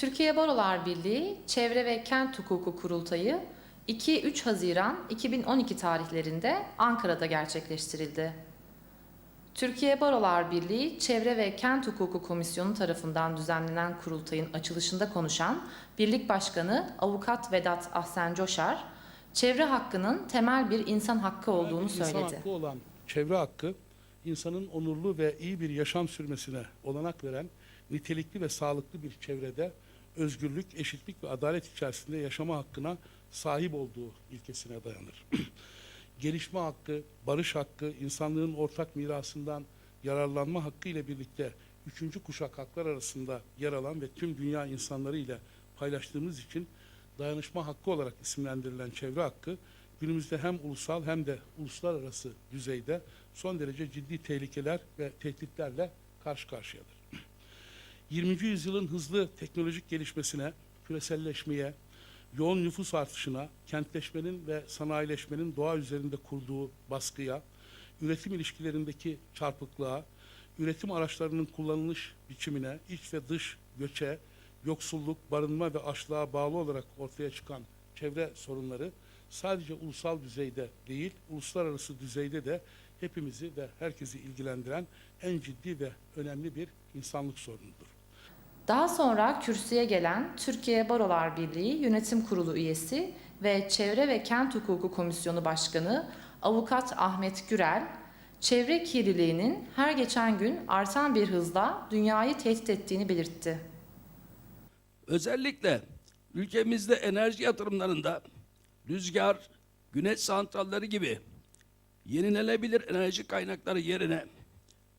Türkiye Barolar Birliği Çevre ve Kent Hukuku Kurultayı 2-3 Haziran 2012 tarihlerinde Ankara'da gerçekleştirildi. Türkiye Barolar Birliği Çevre ve Kent Hukuku Komisyonu tarafından düzenlenen kurultayın açılışında konuşan Birlik Başkanı Avukat Vedat Ahsen Coşar, çevre hakkının temel bir insan hakkı olduğunu İnsan söyledi. hakkı olan çevre hakkı, insanın onurlu ve iyi bir yaşam sürmesine olanak veren nitelikli ve sağlıklı bir çevrede özgürlük, eşitlik ve adalet içerisinde yaşama hakkına sahip olduğu ilkesine dayanır. Gelişme hakkı, barış hakkı, insanlığın ortak mirasından yararlanma hakkı ile birlikte üçüncü kuşak haklar arasında yer alan ve tüm dünya insanları ile paylaştığımız için dayanışma hakkı olarak isimlendirilen çevre hakkı günümüzde hem ulusal hem de uluslararası düzeyde son derece ciddi tehlikeler ve tehditlerle karşı karşıyadır. 20. yüzyılın hızlı teknolojik gelişmesine, küreselleşmeye, yoğun nüfus artışına, kentleşmenin ve sanayileşmenin doğa üzerinde kurduğu baskıya, üretim ilişkilerindeki çarpıklığa, üretim araçlarının kullanılış biçimine, iç ve dış göçe, yoksulluk, barınma ve açlığa bağlı olarak ortaya çıkan çevre sorunları sadece ulusal düzeyde değil, uluslararası düzeyde de hepimizi ve herkesi ilgilendiren en ciddi ve önemli bir insanlık sorunudur. Daha sonra kürsüye gelen Türkiye Barolar Birliği Yönetim Kurulu üyesi ve Çevre ve Kent Hukuku Komisyonu Başkanı Avukat Ahmet Gürel, çevre kirliliğinin her geçen gün artan bir hızla dünyayı tehdit ettiğini belirtti. Özellikle ülkemizde enerji yatırımlarında rüzgar, güneş santralleri gibi yenilenebilir enerji kaynakları yerine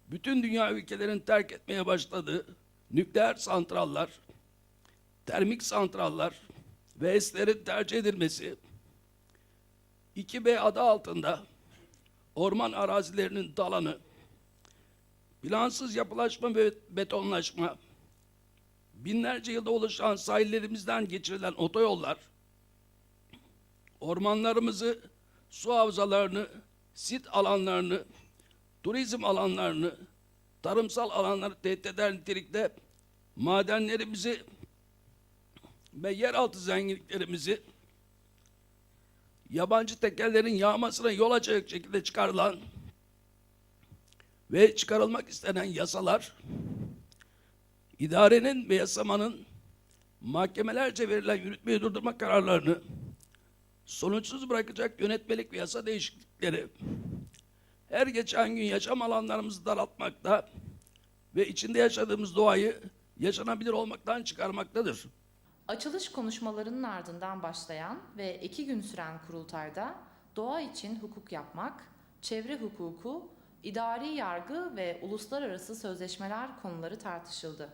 bütün dünya ülkelerin terk etmeye başladığı nükleer santrallar, termik santrallar ve HES'lerin tercih edilmesi 2B adı altında orman arazilerinin talanı, plansız yapılaşma ve betonlaşma, binlerce yılda oluşan sahillerimizden geçirilen otoyollar, ormanlarımızı, su havzalarını, sit alanlarını, turizm alanlarını, tarımsal alanları tehdit eder nitelikte madenlerimizi ve yeraltı zenginliklerimizi yabancı tekellerin yağmasına yol açacak şekilde çıkarılan ve çıkarılmak istenen yasalar idarenin ve yasamanın mahkemelerce verilen yürütmeyi durdurma kararlarını sonuçsuz bırakacak yönetmelik ve yasa değişiklikleri her geçen gün yaşam alanlarımızı daraltmakta ve içinde yaşadığımız doğayı yaşanabilir olmaktan çıkarmaktadır. Açılış konuşmalarının ardından başlayan ve iki gün süren kurultayda doğa için hukuk yapmak, çevre hukuku, idari yargı ve uluslararası sözleşmeler konuları tartışıldı.